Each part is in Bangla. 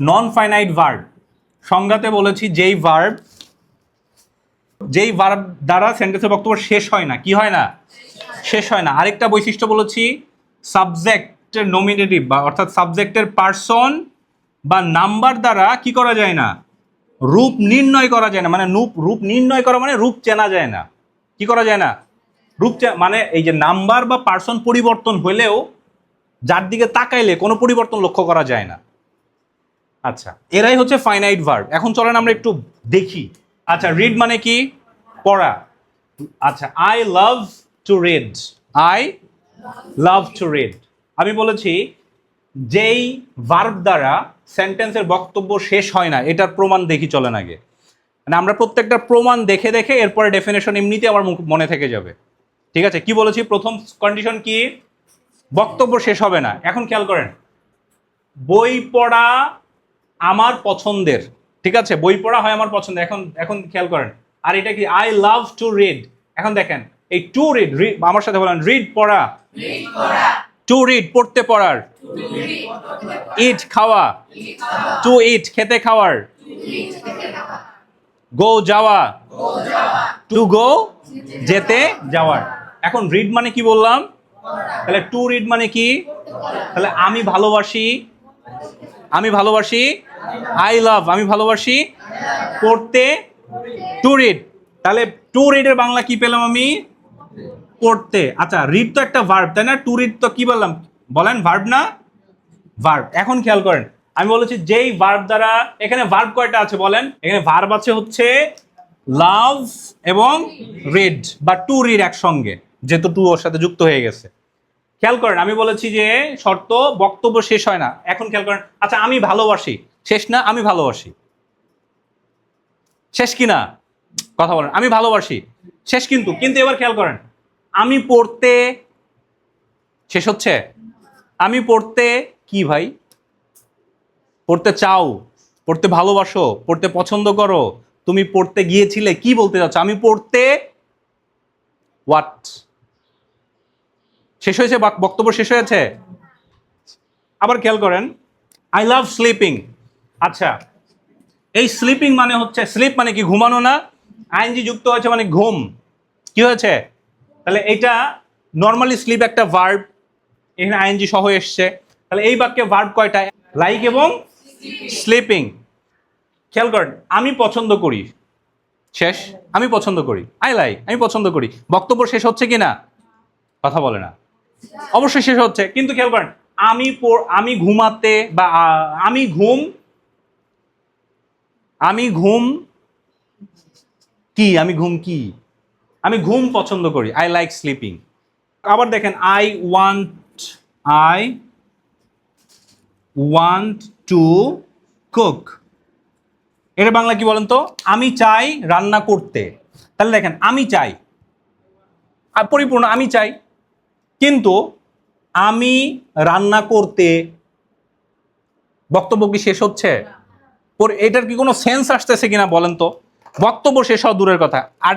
নন ফাইনাইট ভার্ব সংজ্ঞাতে বলেছি যেই ভার্ব যেই ভার্ব দ্বারা সেন্টেন্সের বক্তব্য শেষ হয় না। কি হয় না? শেষ হয় না। আরেকটা বৈশিষ্ট্য বলেছি সাবজেক্টের নমিনেটিভ বা অর্থাৎ সাবজেক্টের পার্সন বা নাম্বার দ্বারা কি করা যায় না? রূপ নির্ণয় করা যায় না। মানে রূপ রূপ নির্ণয় করা মানে রূপ চেনা যায় না। কি করা যায় না? রূপ মানে এই যে নাম্বার বা পার্সন পরিবর্তন হলেও যার দিকে তাকাইলে কোনো পরিবর্তন লক্ষ্য করা যায় না। আচ্ছা এরাই হচ্ছে ফাইনাইট ভার্ব এখন চলেন আমরা একটু দেখি। আচ্ছা রিড মানে কি? পড়া। আচ্ছা I love to read I love to read আমি বলেছি, যেই ভার্ব দ্বারা সেন্টেন্সের বক্তব্য শেষ হয় না, এটার প্রমাণ দেখি চলেন আগে। মানে আমরা প্রত্যেকটা প্রমাণ দেখে দেখে এরপরে ডেফিনেশন এমনিতে আমার মনে থেকে যাবে। ঠিক আছে? কি বলেছি? প্রথম কন্ডিশন কি? বক্তব্য শেষ হবে না। এখন খেয়াল করেন। বই পড়া আমার পছন্দের ঠিক আছে? বই পড়া হয় আমার পছন্দের। এখন এখন খেয়াল করেন। আর এটা কি? আই লাভ টু রিড এখন দেখেন এই টু রিড আমার সাথে বলেন রিড পড়া। টু রিড পড়তে পড়ার। ইট খাওয়া। টু ইট খেতে খাওয়ার। গো যাওয়া। টু গো যেতে যাওয়ার। এখন রিড মানে কি বললাম? তাহলে টু রিড মানে কি? তাহলে আমি ভালোবাসি। আমি ভালোবাসি আই লাভ আমি ভালোবাসি। পড়তে টু রিড তাহলে টু রিডের বাংলা কি পেলাম আমি? পড়তে। আচ্ছা রিড তো একটা ভার্ব তাই না? টু রিড তো কি বললাম? বলেন ভার্ব না? ভার্ব এখন খেয়াল করেন। আমি বলেছি যেই ভার্ব দ্বারা, এখানে ভার্ব কয়টা আছে বলেন? এখানে ভার্ব আছে হচ্ছে লাভ এবং রিড বা টু রিড একসঙ্গে, যেহেতু টু ওর সাথে যুক্ত হয়ে গেছে। খেয়াল করেন, আমি বলেছি যে শর্ত বক্তব্য শেষ হয় না। এখন খেয়াল করেন। আচ্ছা আমি ভালোবাসি। শেষ না, আমি ভালোবাসি। শেষ কি না? কথা বলেন, আমি ভালোবাসি। শেষ কিন্তু কিন্তু এবার খেয়াল করেন, আমি পড়তে শেষ হচ্ছে? আমি পড়তে কি ভাই? পড়তে চাও, পড়তে ভালোবাসো, পড়তে পছন্দ করো, তুমি পড়তে গিয়েছিলে, কি বলতে চাচ্ছ? আমি পড়তে হোয়াট শেষ হয়েছে, বাক- বক্তব্য শেষ হয়েছে? আবার খেয়াল করেন আই লাভ স্লিপিং আচ্ছা এই স্লিপিং মানে হচ্ছে স্লিপ মানে কি, ঘুমানো না? আইনজি যুক্ত হয়েছে মানে ঘুম। কি হয়েছে? তাহলে এটা নর্মালি স্লিপ একটা ভার্ব এখানে আইএনজি সহ এসছে। তাহলে এই বাক্যে ভার্ব কয়টা? লাইক এবং স্লিপিং খেয়াল করেন, আমি পছন্দ করি। শেষ? আমি পছন্দ করি। আই লাইক আমি পছন্দ করি। বক্তব্য শেষ হচ্ছে কি না? কথা বলে না। অবশ্যই শেষ হচ্ছে। কিন্তু খেয়াল করেন, আমি আমি ঘুমাতে বা আমি ঘুম আমি ঘুম কি? আমি ঘুম কি? আমি ঘুম পছন্দ করি। আই লাইক স্লিপিং আবার দেখেন I want I want to cook এটা বাংলা কি বলেন তো? আমি চাই রান্না করতে। তাহলে দেখেন, আমি চাই। পরিপূর্ণ, আমি চাই। কিন্তু আমি রান্না করতে, বক্তব্য কি শেষ হচ্ছে? এটার কি কোনো সেন্স আসতেছে কিনা বলেন তো? বক্তব্য শেষ হওয়া দূরের কথা। আর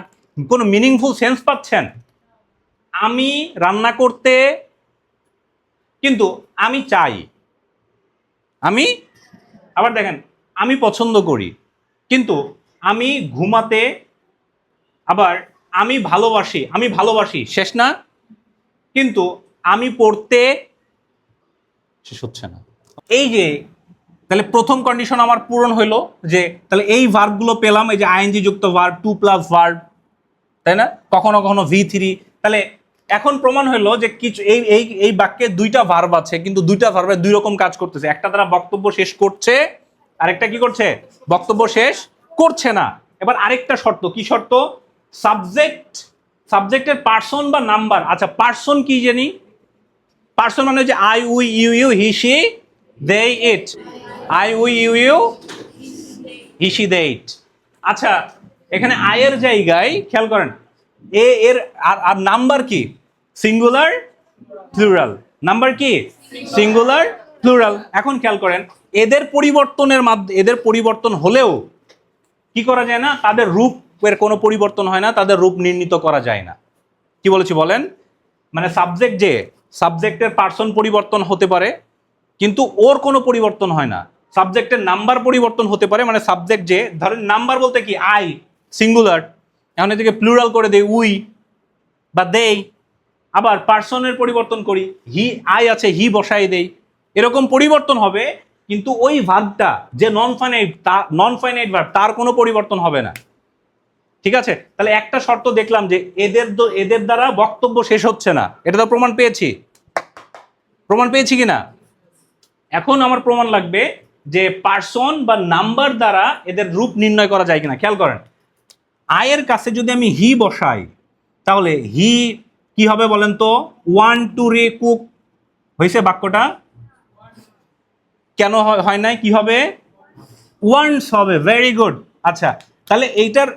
কোনো মিনিংফুল সেন্স পাচ্ছেন? আমি রান্না করতে, কিন্তু আমি চাই। আমি? আবার দেখেন, আমি পছন্দ করি, কিন্তু আমি ঘুমাতে, আবার আমি ভালোবাসি আমি ভালোবাসি, শেষ না? কিন্তু আমি পড়তে, শেষ হচ্ছে না। এই যে তাহলে প্রথম কন্ডিশন আমার পূরণ হইল যে, তাহলে এই ভার্বগুলো পেলাম, এই যে আইএনজি যুক্ত ভার্ব টু প্লাস ভার্ব তাই না? কখনো কখনো ভি থ্রি তাহলে এখন প্রমাণ হলো যে কিছু, এই এই এই বাক্যে দুইটা ভার্ব আছে, কিন্তু দুইটা ভার্বে দুই রকম কাজ করতেছে। একটা তারা বক্তব্য শেষ করছে, আরেকটা কি করছে? বক্তব্য শেষ করছে না। এবার আরেকটা শর্ত, কি শর্ত? সাবজেক্ট সাবজেক্টের পার্সন বা নাম্বার আচ্ছা পার্সন কি জানি? পার্সন মানে হচ্ছে I we you you he she they it I we you you? He she they it. আচ্ছা এখানে আয়ের জায়গায়, খেয়াল করেন, এ এর আর আর নাম্বার কি? সিঙ্গুলার প্লুরাল নাম্বার কি? সিঙ্গুলার প্লুরাল এখন খেয়াল করেন, এদের পরিবর্তনের মাধ্যমে এদের পরিবর্তন হলেও কি করা যায় না? তাদের রূপের কোনো পরিবর্তন হয় না, তাদের রূপ নির্ণীত করা যায় না। কি বলেছি বলেন? মানে সাবজেক্ট যে সাবজেক্টের পার্সন পরিবর্তন হতে পারে, কিন্তু ওর কোনো পরিবর্তন হয় না। সাবজেক্টের নাম্বার পরিবর্তন হতে পারে মানে সাবজেক্ট যে, ধরেন নাম্বার বলতে কি, আই, সিঙ্গুলার, এখন এদিকে প্লুরাল করে দেই, উই, বা দেই, আবার পার্সনের পরিবর্তন করি, হি, আই আছে, হি বসাই দেই, এরকম পরিবর্তন হবে, কিন্তু ওই ভার্বটা যে নন ফাইনাইট তা নন ফাইনাইট ভার্ব তার কোনো পরিবর্তন হবে না। ঠিক আছে? তাহলে একটা শর্ত দেখলাম যে এদের এদের দ্বারা বক্তব্য শেষ হচ্ছে না। এটা তো প্রমাণ পেয়েছি। প্রমাণ পেয়েছি কি না এখন আমার প্রমাণ লাগবে যে পার্সন বা নাম্বার দ্বারা এদের রূপ নির্ণয় করা যায় কিনা, খেয়াল করেন। আয়ের কাছে যদি আমি হি বসাই, তাহলে হি কি হবে বলেন তো? ওয়ান টু রে কুক হয়েছে বাক্যটা? কেন হয়- নাই? কি হবে? ওয়ান্স হবে ভেরি গুড আচ্ছা তাহলে এইটার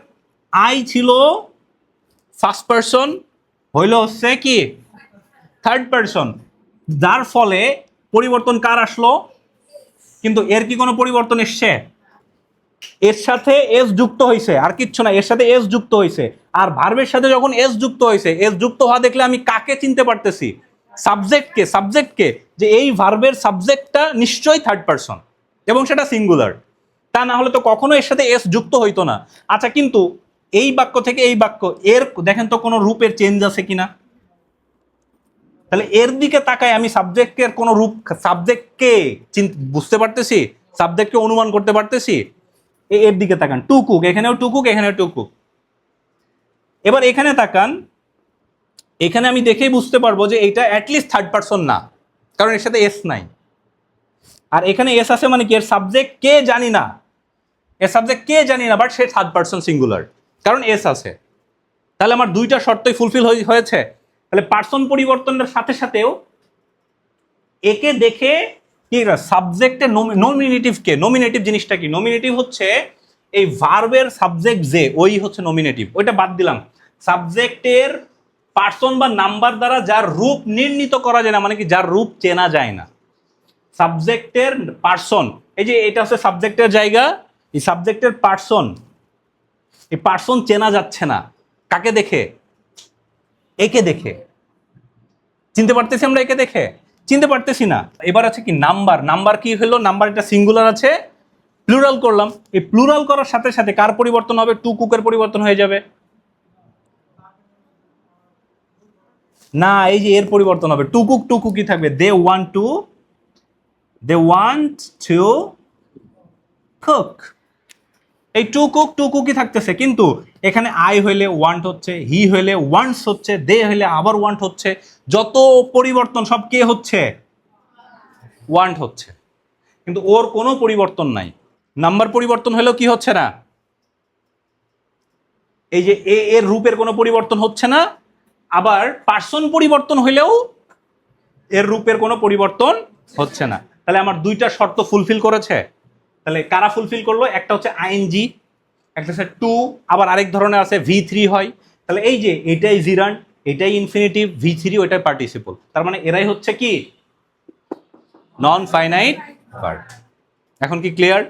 আই ছিল ফার্স্ট পারসন হইল হচ্ছে কি? থার্ড পারসন যার ফলে পরিবর্তন কার আসলো? কিন্তু এর কি কোনো পরিবর্তন এসছে? এর সাথে এস যুক্ত হয়েছে আর কিচ্ছু না এর সাথে এস যুক্ত হয়েছে আর ভার্বের সাথে যখন এস যুক্ত হয়েছে এস যুক্ত হওয়া দেখলে আমি কাকে চিনতে পারতেছি? সাবজেক্টকে সাবজেক্টকে যে এই ভার্বের সাবজেক্টটা নিশ্চয়ই থার্ড পারসন এবং সেটা সিঙ্গুলার তা না হলে তো কখনো এর সাথে এস যুক্ত হইতো না। আচ্ছা কিন্তু এই বাক্য থেকে এই বাক্য, এর দেখেন তো কোনো রূপের চেঞ্জ আছে কিনা? তাহলে এর দিকে তাকায় আমি সাবজেক্টের কোনো রূপ সাবজেক্টকে বুঝতে পারতেছি? সাবজেক্টকে অনুমান করতে পারতেছি? এর দিকে তাকান। টুকুক, এখানেও টুকুক এখানেও টুকুক। এবার এখানে তাকান। এখানে আমি দেখেই বুঝতে পারব যে এটা অ্যাটলিস্ট থার্ড পারসন না, কারণ এর সাথে এস নাই। আর এখানে এস আছে মানে কি? এর সাবজেক্ট কে জানি না। এর সাবজেক্ট কে জানি না বাট সে থার্ড পারসন সিঙ্গুলার কারণ এস আছে। তাহলে আমার দুইটা শর্তই ফুলফিল হয়েছে। তাহলে পার্সন পরিবর্তনের সাথে সাথেও একে দেখে কি সাবজেক্টের নমিনেটিভ কে নমিনেটিভ জিনিসটা কি? নমিনেটিভ হচ্ছে এই ভার্বের সাবজেক্ট যে, ওই হচ্ছে নমিনেটিভ ওইটা বাদ দিলাম। সাবজেক্টের পার্সন বা নাম্বার দ্বারা যার রূপ নির্ণীত করা যায় না মানে কি যার রূপ চেনা যায় না। সাবজেক্টের পার্সন এই যে এটা হচ্ছে সাবজেক্টের জায়গা, এই সাবজেক্টের পার্সন এই পার্সন চেনা যাচ্ছে না। কাকে দেখে? একে দেখে। চিনতে পারতেছি আমরা একে দেখে? চিনতে পারতেছি না। এবার আছে কি নাম্বার? নাম্বার কি হলো? নাম্বার এটা সিঙ্গুলার আছে। প্লুরাল করলাম। এই প্লুরাল করার সাথে সাথে কার পরিবর্তন হবে? টু কুকের পরিবর্তন হয়ে যাবে। না, এই যে এর পরিবর্তন হবে। টু কুক টু কুকি থাকবে। They want to they want to cook এই টু কুক টু কুকই থাকতেছে, কিন্তু এখানে আই হইলে ওয়ান্ট হচ্ছে হি হইলে ওয়ান্টস হচ্ছে দে হইলে আবার ওয়ান্ট হচ্ছে, যত পরিবর্তন সব কে হচ্ছে? ওয়ান্ট হচ্ছে। কিন্তু ওর কোনো পরিবর্তন নাই। নাম্বার পরিবর্তন হলেও কি হচ্ছে না? এই যে এ এর রূপের কোনো পরিবর্তন হচ্ছে না, আবার পার্সন পরিবর্তন হইলেও এর রূপের কোনো পরিবর্তন হচ্ছে না। তাহলে আমার দুইটা শর্ত ফুলফিল করেছে? তাহলে কারা ফুলফিল করল? একটা হচ্ছে আইএনজি একটা হচ্ছে টু, আবার আরেক ধরনের আছে ভি থ্রি হয়। তাহলে এই যে এটাই জিরান, এটাই ইনফিনিটিভ ভি থ্রি ওইটাই পার্টিসিপল তার মানে এরাই হচ্ছে কি? নন ফাইনাইট পার্ট এখন কি ক্লিয়ার